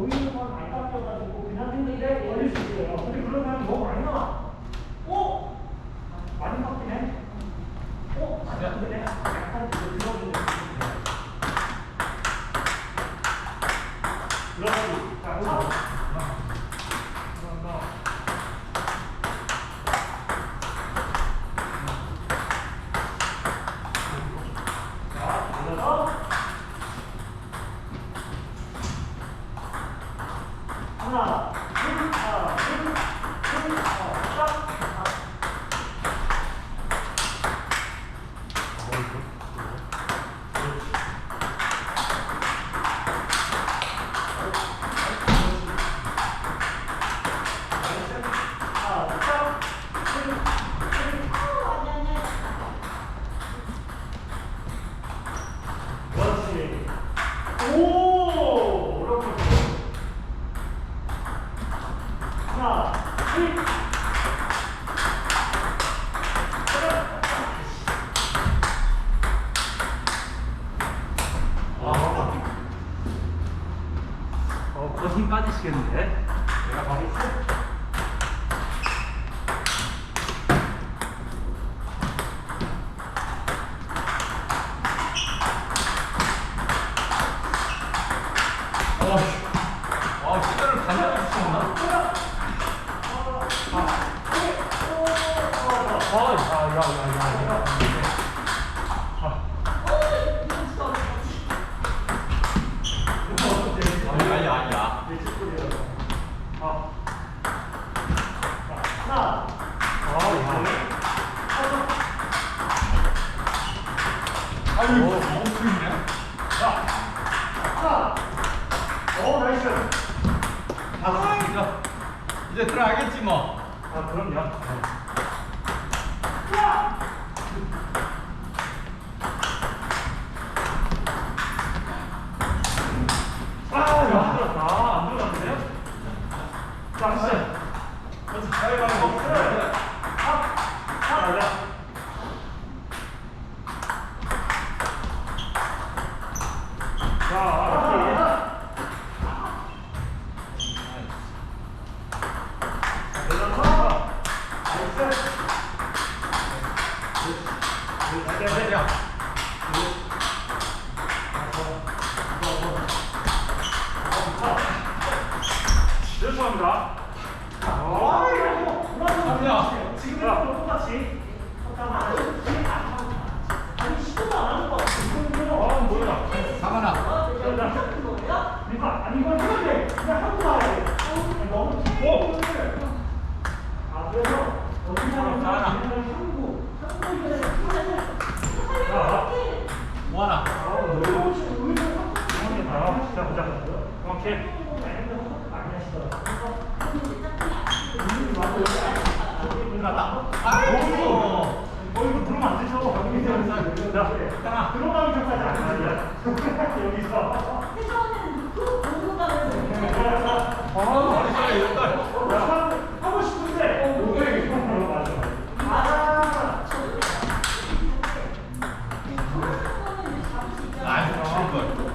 头晕吗？ 치겠는데? 내가 가고 어, 아, 야, 야. 이제 들어가겠지 뭐. 아니, 거기서... 거기서 회전은 그 공부가 아, 머리 이 하고 싶은데. 오케이. 맞아. 아. 아,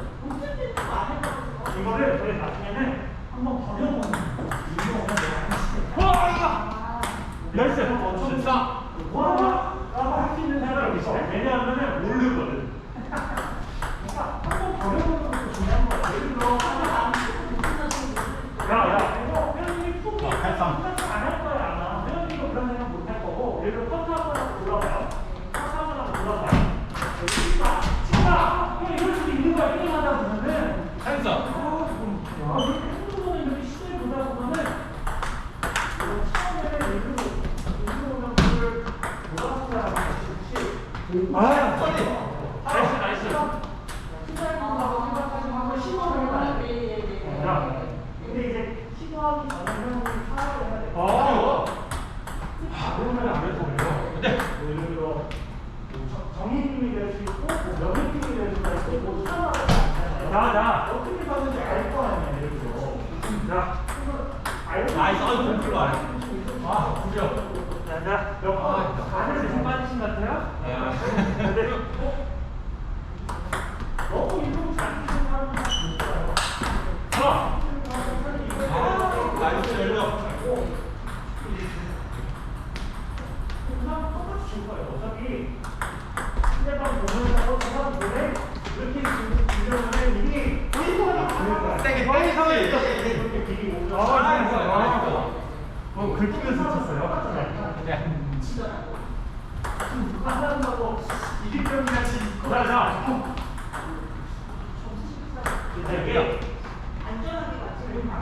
아, 그죠? 자, 몇번 하늘에서 빠지신 것 같아요? 네. 너무 이동 잘하시는 사람이 하나. 아, 나이스 열려. 그냥 똑같이 줄 거예요. 어차피 상대방 보면서 사람 보내 이렇게 지금 주려면 이게 세게 빨리 사회 이렇게 비기 오죠. 긁히면서 쳤어요. 네. 하는다고 이길 병이 같이 자, 자. 이제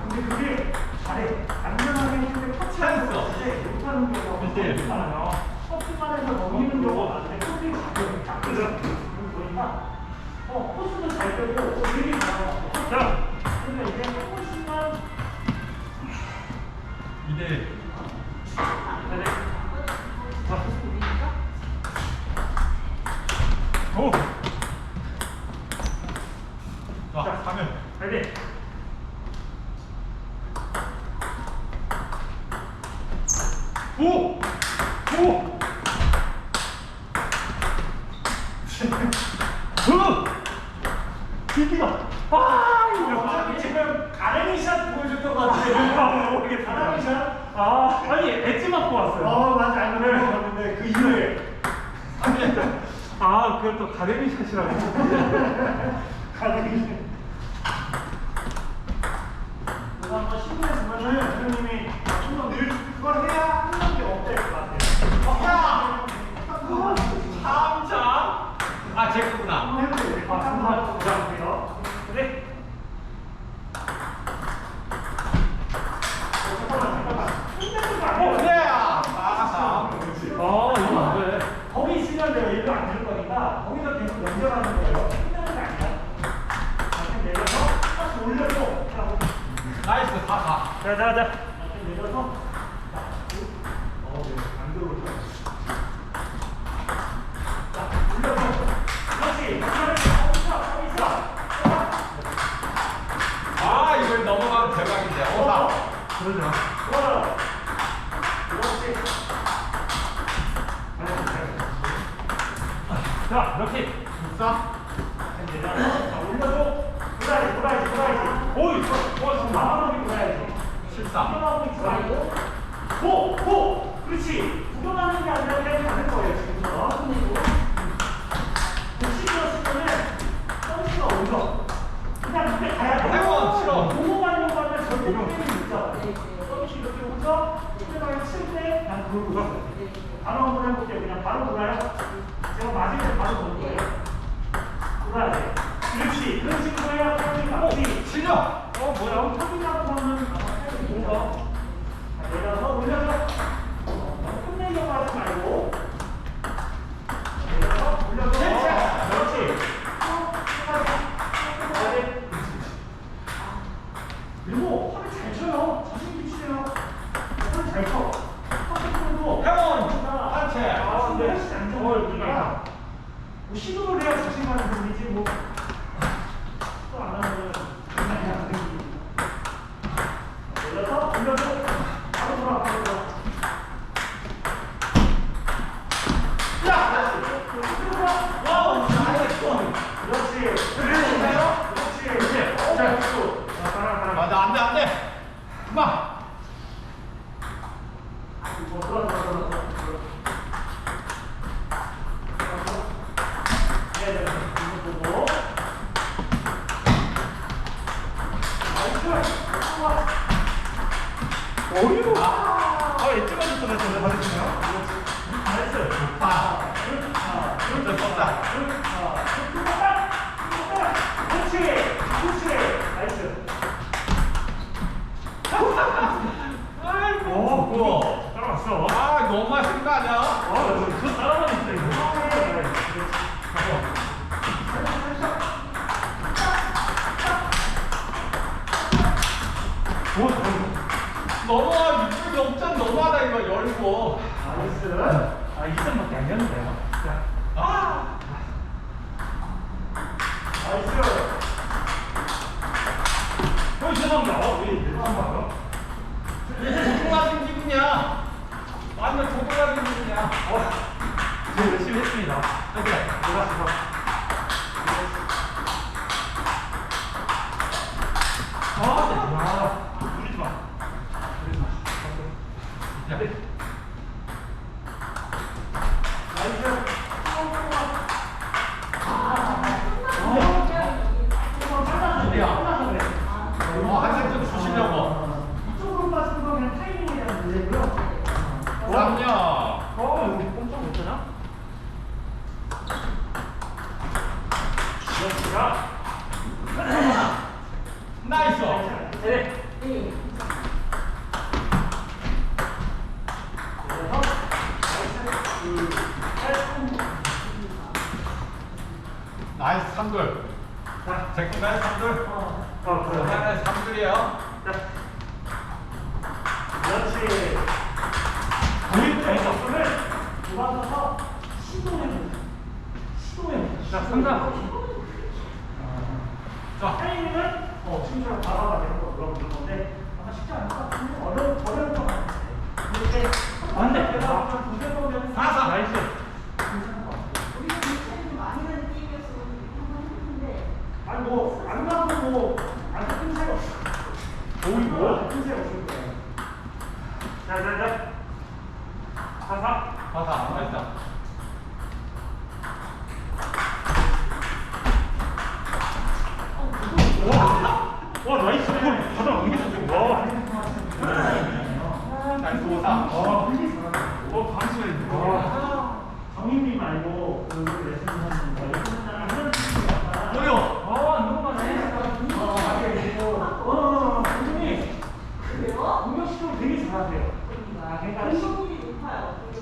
근데 그게 잘해. 안전하게 했는데 터치하면서 이제 못하는 경우가 그치. 많아요. 터치만 해서 넘기는 경우가 많은데 코스이 가끔 작거든. 보니까 어 코스도 잘 되고 또 되게 잘하고. 자, 근데 이제 한 번씩만 2대 네. 자. 오. 자, 가면. 레디. 오! 오! 으! 비비다. 아, 이거 지금 가랭이샷 보여줬던 것 같아요. 가랭이샷? 아, 아니, 엣지 맞고 왔어요. 어, 맞아. 알고 봤는데 그 이후에. 아, 그걸 또 가랭이샷이라고. 가랭이샷. 그래서 한번 시도해 보면은 선생님이 한번 늘 그걸 해야 한게 없을 것 같아요. 야! 참자. 아, 제 거구나. 해보세요. 아, 한번 보자고요. 네. 어, 잠깐만, 잠깐만. 끝내는 거 아니에요? 네. 아, 어, 이거 안 돼. 거기 있으면 내가 일도 안 들을 거니까 거기서 계속 연결하는 거예요. 끝내는 거 아니야. 다시 내려서 다시 올려서 하고. 나이스, 다 가. 자, 자, 자. 내려서. 자, 어, 네. 안 들어오죠. 자, 올려서. 그렇지. 거기 있어, 거기 있어. 아, 이걸 넘어가면 대박인데. 어, 나. 그러죠. 좋아요. 그렇지. 자, 올려줘. 돌아야지, 돌아야지, 돌아야지. 오이, 좋아, 좋아, 나만하게 돌아야지. 말고. 고, 고. 그렇지. 구경하는 게 아니라 그냥 가는 거예요, 지금부터. 시기였을 때는 서비스가 어디서? 그냥 그때 가야 돼. 해원, 싫어. 보고 가려고 하면 절대 게임이 있죠. 서비스 이렇게 오죠? 상대방이 칠때 난 그걸 보고 바로 한번 해볼게요. 그냥 바로 돌아요. 제가 맞을 때 바로 도는 거예요. 돌아야 돼. 그렇지. 그런 식으로 해야 타이밍이 맞지. 실력. 어, 뭐야? 타이밍하고 하면 내려서 올려서. 어, 끝내려고 하지 말고. 내려서 올려서. 그렇지. 어, 끝까지. 그리고 허리 잘 쳐요. 자신 있게 치세요. 허리 잘 쳐. 허리도 해원. 한채. 아, 근데 훨씬 안 좋아요, 우리가. 뭐 시도를 해야 자신감이 생기지, 뭐. 또 안 하면 장난이 안 생기지. 올려서, 올려서, 바로 돌아, 바 이쪽이 없잖아. 너무하다, 이거. 열고. 나이스. 아, 2점밖에 안 되는데요. 나이스. 어, 자, 제거 신경 받아가지고